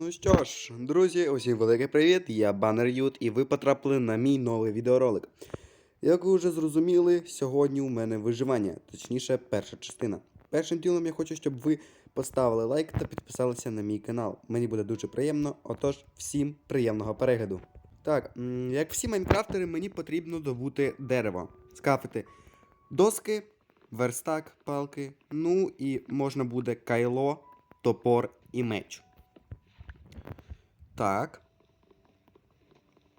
Ну що ж, друзі, усім великий привіт! Я Баннер Ют, і ви потрапили на мій новий відеоролик. Як ви вже зрозуміли, сьогодні у мене виживання, точніше, перша частина. Першим ділом я хочу, щоб ви поставили лайк та підписалися на мій канал. Мені буде дуже приємно, отож, всім приємного перегляду. Так, як всі майнкрафтери, мені потрібно добути дерево, скафити доски, верстак, палки, ну і можна буде кайло, топор і меч. Так.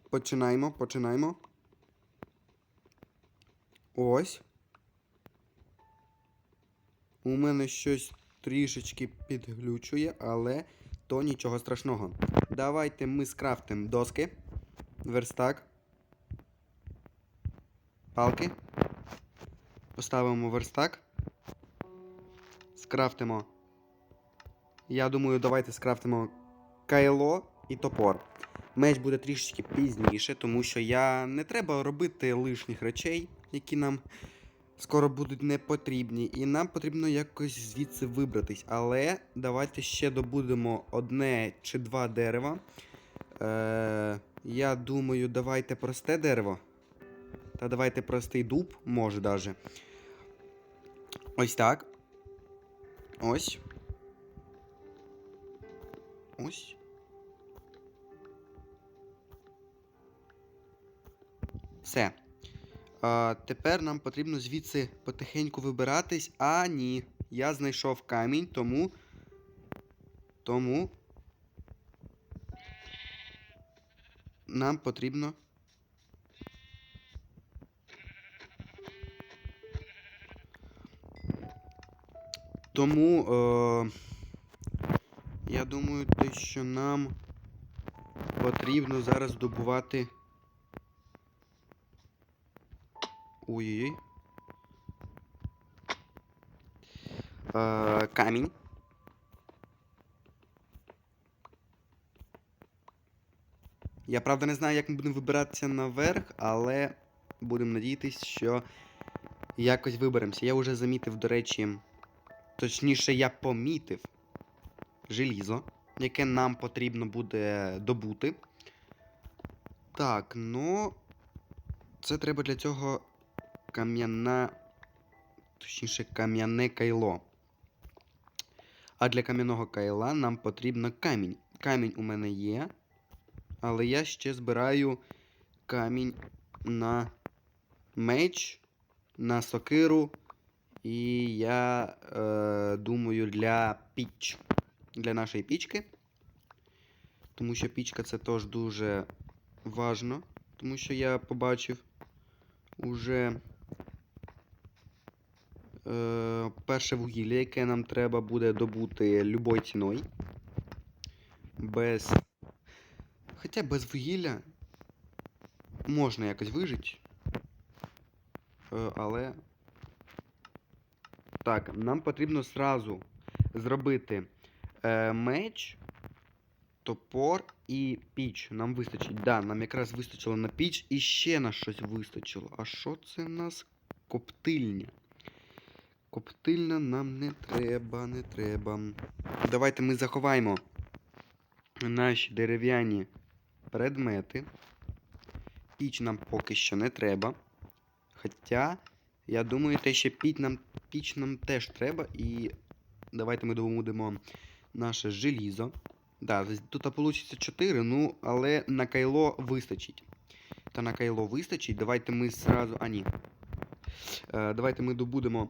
Починаємо, починаємо. Ось. У мене щось трішечки підглючує, але то нічого страшного. Давайте ми скрафтимо доски, верстак, палки. Поставимо верстак. Скрафтимо. Я думаю, давайте скрафтимо кайло і топор. Меч буде трішечки пізніше, тому що я не треба робити лишніх речей, які нам скоро будуть не потрібні. І нам потрібно якось звідси вибратись. Але давайте ще добудемо одне чи два дерева. Е, я думаю, давайте просте дерево. Та давайте простий дуб, може даже. Ось так. Ось. Ось. Все. А, тепер нам потрібно звідси потихеньку вибиратись. А, ні. Я знайшов камінь, тому. Тому. Нам потрібно. Тому. Е... Я думаю, те, що нам потрібно зараз добувати. Ой-ой-ой. Е, камінь. Я правда не знаю, як ми будемо вибиратися наверх, але будемо надіятися, що якось виберемося. Я вже замітив, до речі, точніше, я помітив желізо, яке нам потрібно буде добути. Так, ну. Це треба для цього кам'яна. Точніше, кам'яне кайло. А для кам'яного кайла нам потрібно камінь. Камінь у мене є. Але я ще збираю камінь на меч, на сокиру. І я е, думаю, для піч. Для нашої пічки. Тому що пічка це теж дуже важно. Тому що я побачив уже е, перше вугілля, яке нам треба буде добути любою ціною. Без. Хоча без вугілля можна якось вижити. Е, але. Так, нам потрібно зразу зробити е, меч, топор і піч. Нам вистачить. Да, нам якраз вистачило на піч і ще на щось вистачило. А що це в нас коптильня? Коптильня нам не треба, не треба. Давайте ми заховаємо наші дерев'яні предмети. Піч нам поки що не треба. Хоча, я думаю, те, що піч нам, піч нам теж треба. І давайте ми добудемо наше желізо. Да, тут вийде 4, ну, але на кайло вистачить. Та на кайло вистачить. Давайте ми зразу. А, ні. Е, давайте ми добудемо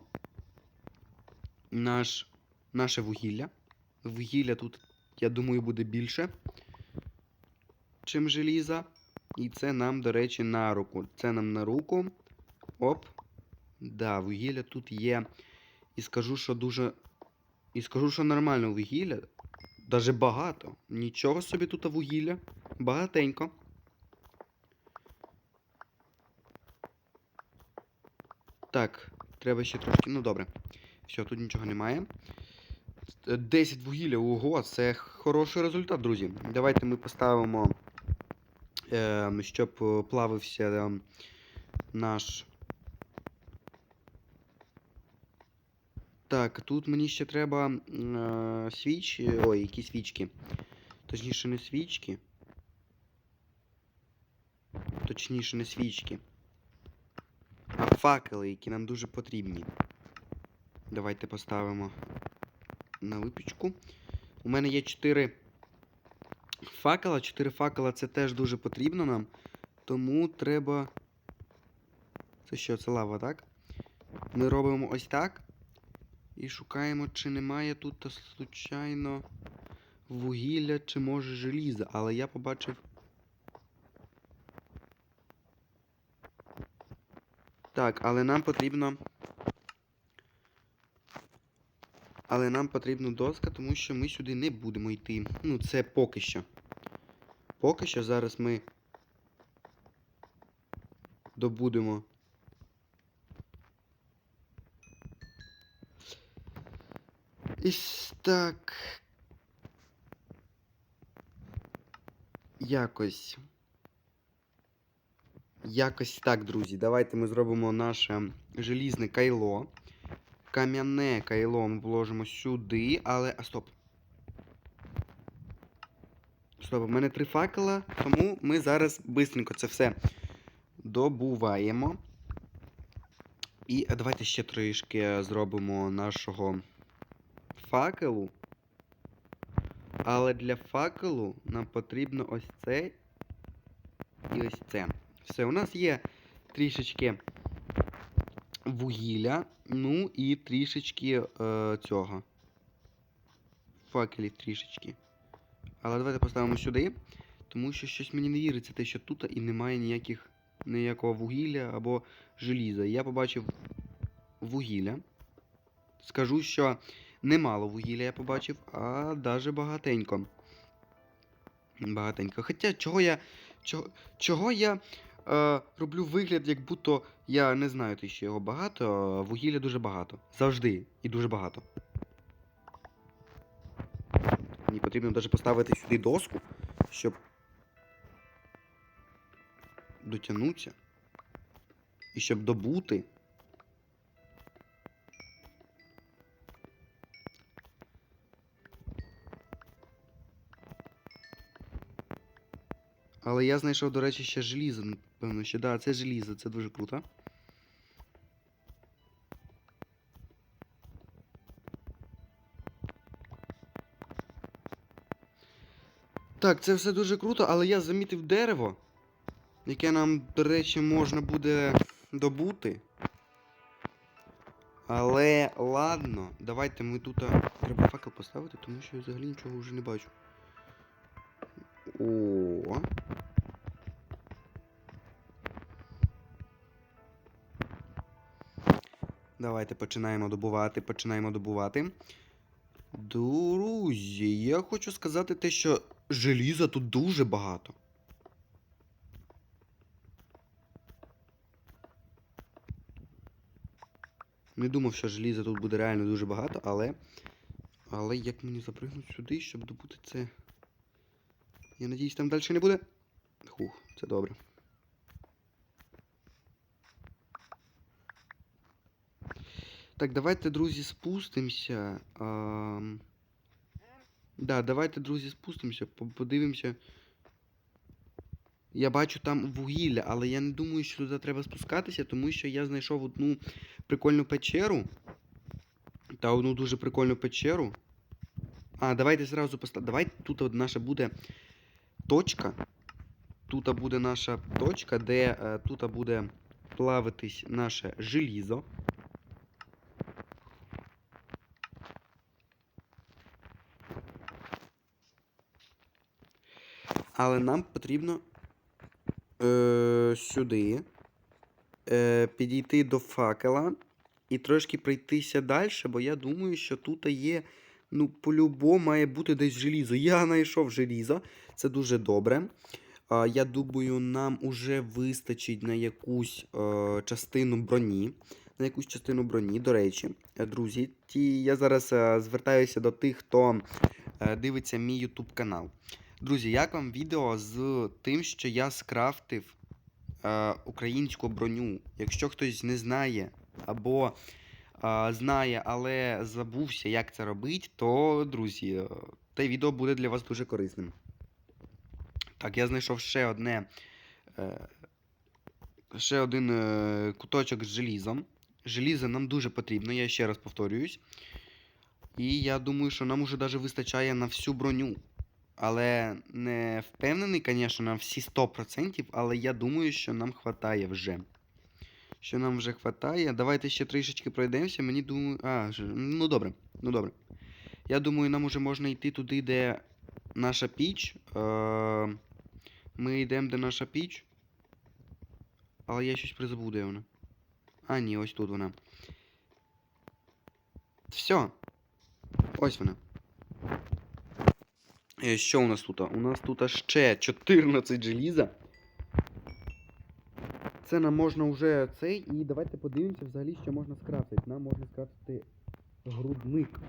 наш, наше вугілля. Вугілля тут, я думаю, буде більше, чим желіза. І це нам, до речі, на руку. Це нам на руку. Оп. Да, вугілля тут є. І скажу, що дуже. І скажу, що нормально вугілля. Даже багато. Нічого собі тут вугілля. Багатенько. Так, треба ще трошки. Ну добре. Все, тут нічого немає. 10 вугілля, ого, це хороший результат, друзі. Давайте ми поставимо, е, щоб плавився е, наш. Так, тут мені ще треба е, свіч. Ой, які свічки. Точніше, не свічки. Точніше, не свічки. А факели, які нам дуже потрібні. Давайте поставимо на випічку. У мене є 4 факела. 4 факела це теж дуже потрібно нам. Тому треба. Це що, це лава, так? Ми робимо ось так. І шукаємо, чи немає тут случайно вугілля, чи може желіза. Але я побачив. Так, але нам потрібно. Але нам потрібна доска, тому що ми сюди не будемо йти. Ну, це поки що. Поки що зараз ми добудемо. І так. Якось. Якось так, друзі. Давайте ми зробимо наше желізне кайло. Кам'яне кайло ми положимо сюди, але. А стоп. Стоп, у мене три факела, тому ми зараз бистренько це все добуваємо. І давайте ще трішки зробимо нашого факелу. Але для факелу нам потрібно ось це і ось це. Все, у нас є трішечки вугілля, ну і трішечки е, цього. Факелів трішечки. Але давайте поставимо сюди, тому що щось мені не віриться, те, що тут і немає ніяких, ніякого вугілля або желіза. Я побачив вугілля. Скажу, що немало вугілля я побачив, а даже багатенько. Багатенько. Хоча чого я. Чого, чого я е, роблю вигляд, як будто я не знаю, ти що його багато, а вугілля дуже багато. Завжди і дуже багато. Мені потрібно навіть поставити сюди доску, щоб дотягнутися. І щоб добути. Але я знайшов, до речі, ще желізо. Напевно, ще да, це желізо, це дуже круто. Так, це все дуже круто, але я замітив дерево, яке нам, до речі, можна буде добути. Але ладно, давайте ми тут. Треба факел поставити, тому що я взагалі нічого вже не бачу. О. Давайте починаємо добувати, починаємо добувати. Друзі, я хочу сказати те, що желіза тут дуже багато. Не думав, що желіза тут буде реально дуже багато, але. Але як мені запригнути сюди, щоб добути це. Я надіюсь, там далі не буде. Хух, це добре. Так, давайте, друзі, спустимося. А... Да, давайте, друзі, спустимося, подивимося. Я бачу там вугілля, але я не думаю, що туди треба спускатися, тому що я знайшов одну прикольну печеру. Та одну дуже прикольну печеру. А, давайте зразу поставимо. Давайте тут наша буде точка. Тут буде наша точка, де е, тут буде плавитись наше желізо. Але нам потрібно е, сюди е, підійти до факела і трошки пройтися далі, бо я думаю, що тут є. Ну, по-любому має бути десь желізо. Я знайшов желізо, це дуже добре. А, я думаю, нам уже вистачить на якусь е, частину броні. На якусь частину броні, до речі, друзі, ті, я зараз е, звертаюся до тих, хто е, дивиться мій YouTube канал. Друзі, як вам відео з тим, що я скрафтив е, українську броню? Якщо хтось не знає або е, знає, але забувся, як це робити, то, друзі, е, те відео буде для вас дуже корисним. Так, я знайшов ще одне. Е, ще один е, куточок з желізом. Желізо нам дуже потрібно, я ще раз повторююсь. І я думаю, що нам уже даже вистачає на всю броню. Але не впевнений, звісно, на всі 100%, але я думаю, що нам хватає вже. Що нам вже хватає. Давайте ще трішечки пройдемося. Мені думаю. А, ну добре, ну добре. Я думаю, нам уже можна йти туди, де наша піч. Е, ми йдемо, де наша піч. Але я щось призабув, де вона. А, ні, ось тут вона. Все. Ось вона. Е, Що у нас тут? У нас тут ще 14 желіза. Це нам можна вже цей. І давайте подивимося взагалі, що можна скрафтити. Нам можна скрафтити грудник.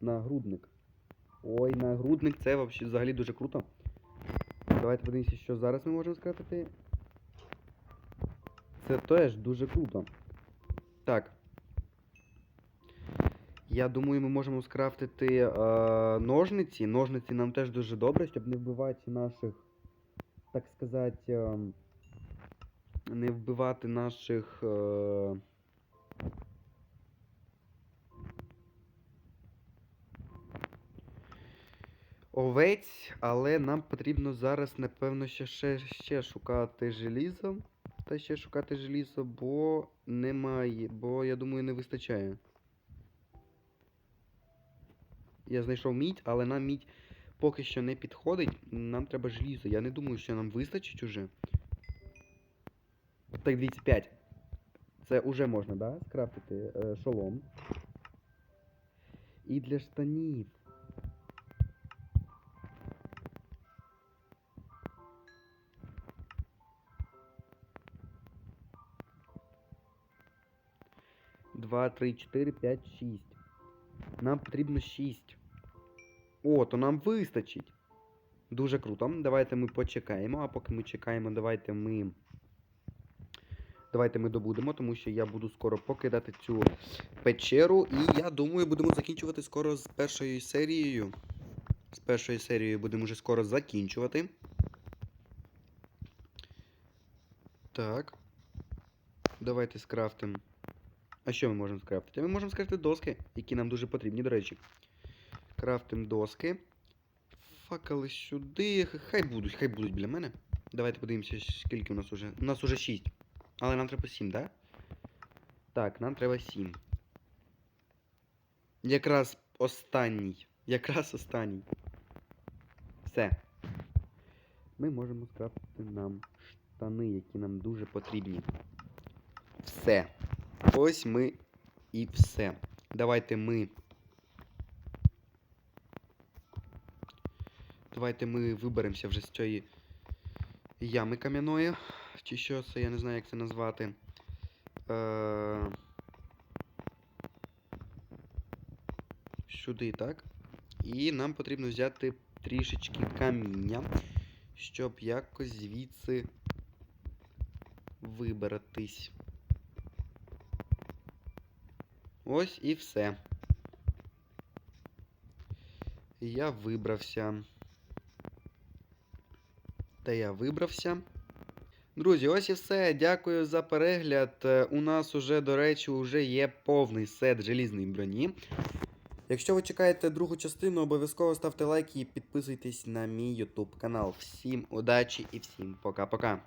Нагрудник. Ой, нагрудник це взагалі дуже круто. Давайте подивимося, що зараз ми можемо скрафтити. Це теж дуже круто. Так. Я думаю, ми можемо скрафтити е, ножниці. Ножниці нам теж дуже добре, щоб не вбивати наших, так сказати, е, не вбивати наших. Е, овець, але нам потрібно зараз, напевно, ще, ще, ще шукати желізо. Та ще шукати желізо, бо немає, бо я думаю, не вистачає. Я знайшов мідь, але нам мідь поки що не підходить. Нам треба желізо. Я не думаю, що нам вистачить уже. Так, дивіться, 5. Це уже можна, да? Скрафтити е, шолом. І для штанів. Два, три, чотири, п'ять, шість. Нам потрібно 6. О, то нам вистачить. Дуже круто. Давайте ми почекаємо, а поки ми чекаємо, давайте ми. Давайте ми добудемо, тому що я буду скоро покидати цю печеру. І я думаю, будемо закінчувати скоро з першою серією. З першою серією будемо вже скоро закінчувати. Так. Давайте скрафтимо. А що ми можемо скрафтити? Ми можемо скрафтити доски, які нам дуже потрібні, до речі. Крафтимо доски. Факели сюди. Хай будуть, хай будуть біля мене. Давайте подивимося, скільки у нас уже. У нас уже 6. Але нам треба 7, так? Так, нам треба 7. Якраз останній. Якраз останній. Все. Ми можемо скрафтити нам штани, які нам дуже потрібні. Все. Ось ми і все. Давайте ми. Давайте ми виберемося вже з цієї ями кам'яної. Чи що це, я не знаю, як це назвати. Е... Сюди, так? І нам потрібно взяти трішечки каміння, щоб якось звідси вибратись. Ось і все. Я вибрався. Та я вибрався. Друзі, ось і все. Дякую за перегляд. Е, У нас уже, до речі, вже є повний сет желізної броні. Якщо ви чекаєте другу частину, обов'язково ставте лайки і підписуйтесь на мій YouTube канал. Всім удачі і всім пока-пока.